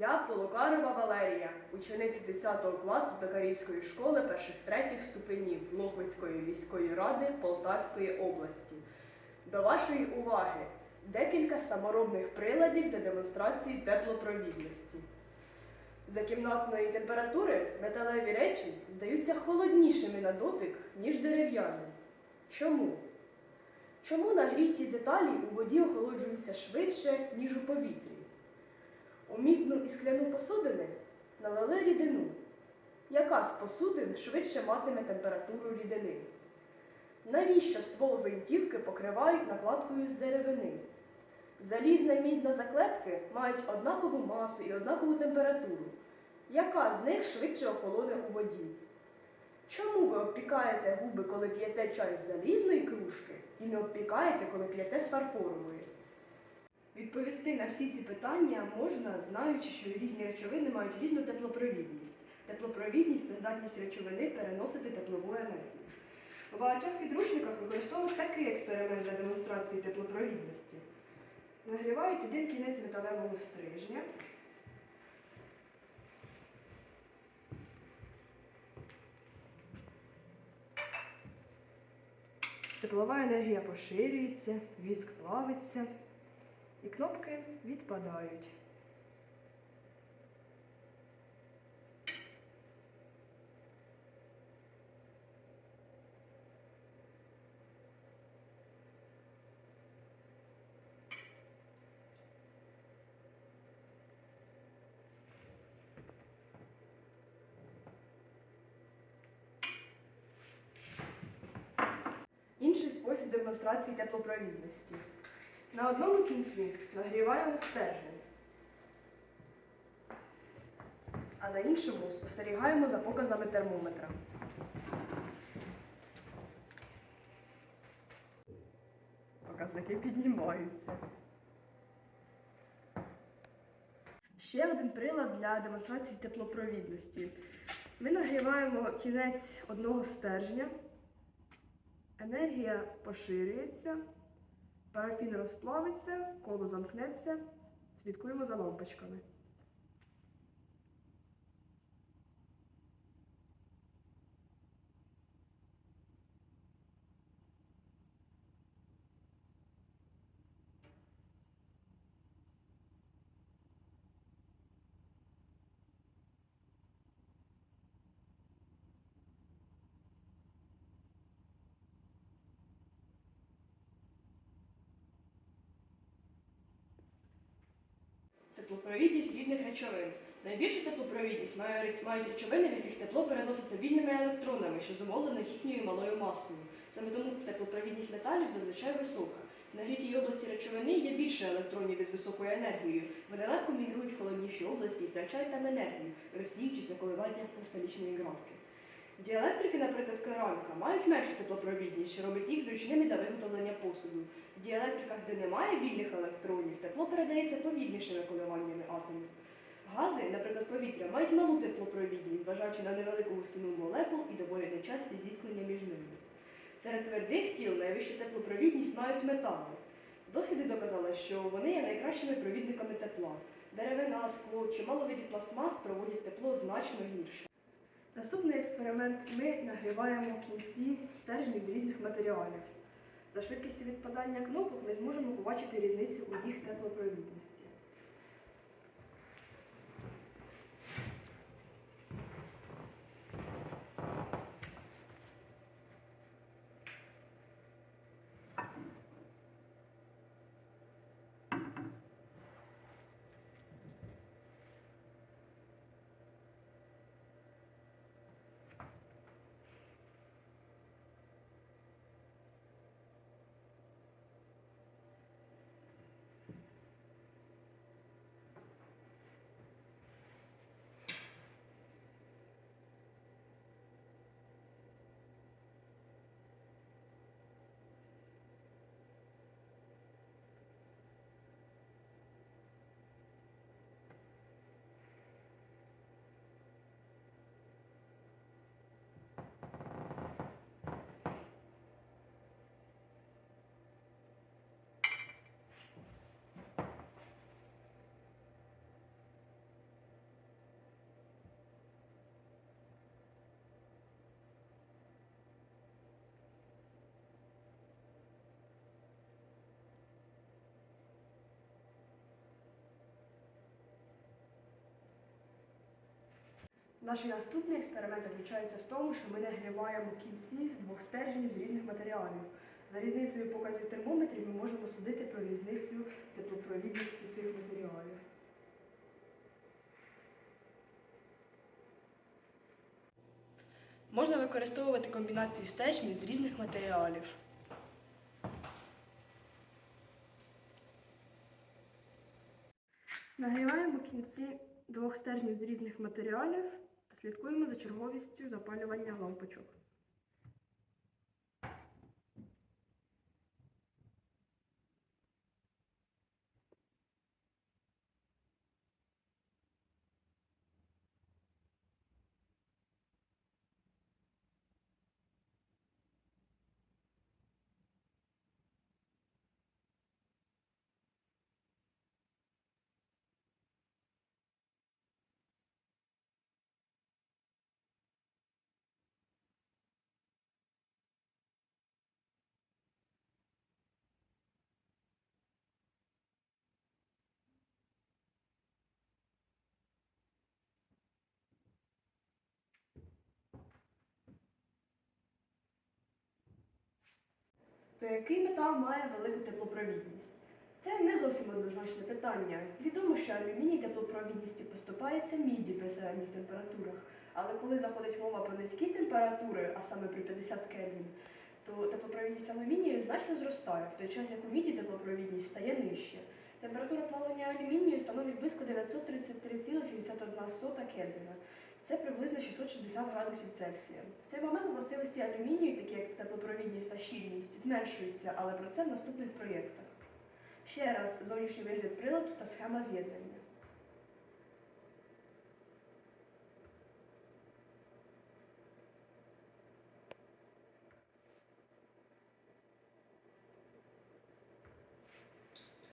Я Полокарова Валерія, учениця 10 класу Токарівської школи перших третіх ступенів Лохвицької міської ради Полтавської області. До вашої уваги декілька саморобних приладів для демонстрації теплопровідності. За кімнатної температури металеві речі здаються холоднішими на дотик, ніж дерев'яні. Чому? Чому нагріті деталі у воді охолоджуються швидше, ніж у повітрі? У мідну і скляну посудини налили рідину. Яка з посудин швидше матиме температуру рідини? Навіщо ствол гвинтівки покривають накладкою з деревини? Залізна і мідна заклепки мають однакову масу і однакову температуру. Яка з них швидше охолоне у воді? Чому ви обпікаєте губи, коли п'єте чай з залізної кружки, і не обпікаєте, коли п'єте з фарфорової? Відповісти на всі ці питання можна, знаючи, що різні речовини мають різну теплопровідність. Теплопровідність це здатність речовини переносити теплову енергію. У багатьох підручниках використовують такий експеримент для демонстрації теплопровідності. Нагрівають один кінець металевого стрижня. Теплова енергія поширюється, віск плавиться, і кнопки відпадають. Інший спосіб демонстрації теплопровідності. На одному кінці нагріваємо стержень, а на іншому спостерігаємо за показами термометра. Показники піднімаються. Ще один прилад для демонстрації теплопровідності. Ми нагріваємо кінець одного стержня. Енергія поширюється, парафін розплавиться, коло замкнеться. Слідкуємо за лампочками. Теплопровідність різних речовин. Найбільшу теплопровідність мають речовини, в яких тепло переноситься вільними електронами, що зумовлено їхньою малою масою. Саме тому теплопровідність металів зазвичай висока. В нагрітій області речовини є більше електронів із високою енергією. Вони легко мігрують в холодніші області і втрачають там енергію, розсіючись на коливаннях кристалічної графки. Діелектрики, наприклад, кераміка, мають меншу теплопровідність, що робить їх зручними для виготовлення посуду. В діелектриках, де немає вільних електронів, тепло передається повільнішими коливаннями атомів. Гази, наприклад, повітря, мають малу теплопровідність, зважаючи на невелику густину молекул і доволі нечасті зіткнення між ними. Серед твердих тіл найвищу теплопровідність мають метали. Досліди доказали, що вони є найкращими провідниками тепла. Деревина, скло чи маловидів пластмас проводять тепло значно гірше. Наступний експеримент ми нагріваємо кінці стержнів з різних матеріалів. За швидкістю відпадання кнопок ми зможемо побачити різницю у їх теплопровідності. Наш наступний експеримент заключається в тому, що ми нагріваємо кінці двох стержнів з різних матеріалів. За різницею показів термометрів ми можемо судити про різницю теплопровідності цих матеріалів. Можна використовувати комбінації стержнів з різних матеріалів. Нагріваємо кінці двох стержнів з різних матеріалів слідкуємо за черговістю запалювання лампочок. То який метал має велику теплопровідність? Це не зовсім однозначне питання. Відомо, що алюміній теплопровідністю поступається міді при середніх температурах. Але коли заходить мова про низькі температури, а саме при 50 Кельвін, то теплопровідність алюмінію значно зростає, в той час як у міді теплопровідність стає нижче. Температура плавлення алюмінію становить близько 933,61 Кельвіна. Це приблизно 660 градусів Цельсія. В цей момент властивості алюмінію, такі як теплопровідність та щільність, зменшуються, але про це в наступних проєктах. Ще раз зовнішній вигляд приладу та схема з'єднання.